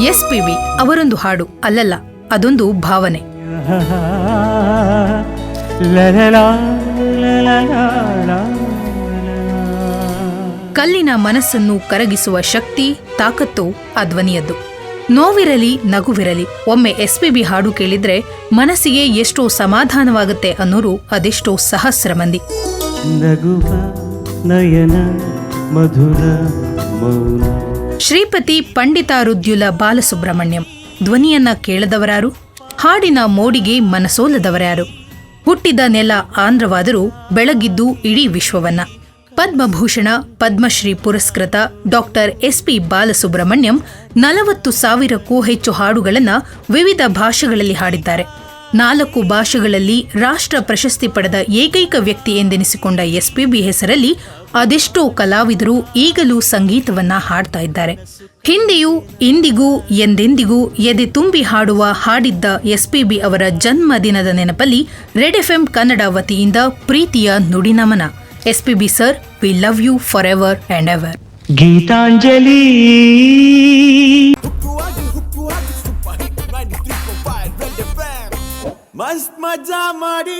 S P B ಅವರೊಂದು ಹಾಡು, ಅಲ್ಲಲ್ಲ, ಅದೊಂದು ಭಾವನೆ. ಕಲ್ಲಿನ ಮನಸ್ಸನ್ನು ಕರಗಿಸುವ ಶಕ್ತಿ, ತಾಕತ್ತು ಆ ಧ್ವನಿಯದ್ದು ನೋವಿರಲಿ, ನಗುವಿರಲಿ, ಒಮ್ಮೆ ಎಸ್ ಪಿ ಬಿ ಹಾಡು ಕೇಳಿದ್ರೆ ಮನಸ್ಸಿಗೆ ಎಷ್ಟೋ ಸಮಾಧಾನವಾಗುತ್ತೆ ಅನ್ನೋರು ಅದೆಷ್ಟೋ ಸಹಸ್ರ ಮಂದಿ. ನಗುವ ನಯನ ಮಧುರ ಮೌನ. ಶ್ರೀಪತಿ ಪಂಡಿತಾರುದ್ಯುಲ ಬಾಲಸುಬ್ರಹ್ಮಣ್ಯಂ. ಧ್ವನಿಯನ್ನ ಕೇಳದವರಾರು, ಹಾಡಿನ ಮೋಡಿಗೆ ಮನಸೋಲದವರ್ಯಾರು ಹುಟ್ಟಿದ ನೆಲ ಆಂಧ್ರವಾದರೂ ಬೆಳಗಿದ್ದು ಇಡೀ ವಿಶ್ವವನ್ನ. ಪದ್ಮಭೂಷಣ, ಪದ್ಮಶ್ರೀ ಪುರಸ್ಕೃತ ಡಾಕ್ಟರ್ ಎಸ್ ಪಿ ಬಾಲಸುಬ್ರಹ್ಮಣ್ಯಂ ನಲವತ್ತು ಸಾವಿರಕ್ಕೂ ಹೆಚ್ಚು ಹಾಡುಗಳನ್ನು ವಿವಿಧ ಭಾಷೆಗಳಲ್ಲಿ ಹಾಡಿದ್ದಾರೆ. ನಾಲ್ಕು ಭಾಷೆಗಳಲ್ಲಿ ರಾಷ್ಟ್ರ ಪ್ರಶಸ್ತಿ ಪಡೆದ ಏಕೈಕ ವ್ಯಕ್ತಿ ಎಂದೆನಿಸಿಕೊಂಡ ಎಸ್ಪಿಬಿ ಹೆಸರಲ್ಲಿ ಅದೆಷ್ಟೋ ಕಲಾವಿದರು ಈಗಲೂ ಸಂಗೀತವನ್ನ ಹಾಡ್ತಾ ಇದ್ದಾರೆ. ಹಿಂದಿಯು ಇಂದಿಗೂ ಎಂದೆಂದಿಗೂ ಎದೆ ತುಂಬಿ ಹಾಡುವ ಹಾಡಿದ್ದ ಎಸ್ಪಿಬಿ ಅವರ ಜನ್ಮದಿನದ ನೆನಪಲ್ಲಿ ರೆಡ್ ಎಫ್ ಎಂ ಕನ್ನಡ ವತಿಯಿಂದ ಪ್ರೀತಿಯ ನುಡಿನಮನ. SPB sir we love you for ever and ever Geetanjali. ಮಸ್ತ್ ಮಜಾ ಮಾಡಿ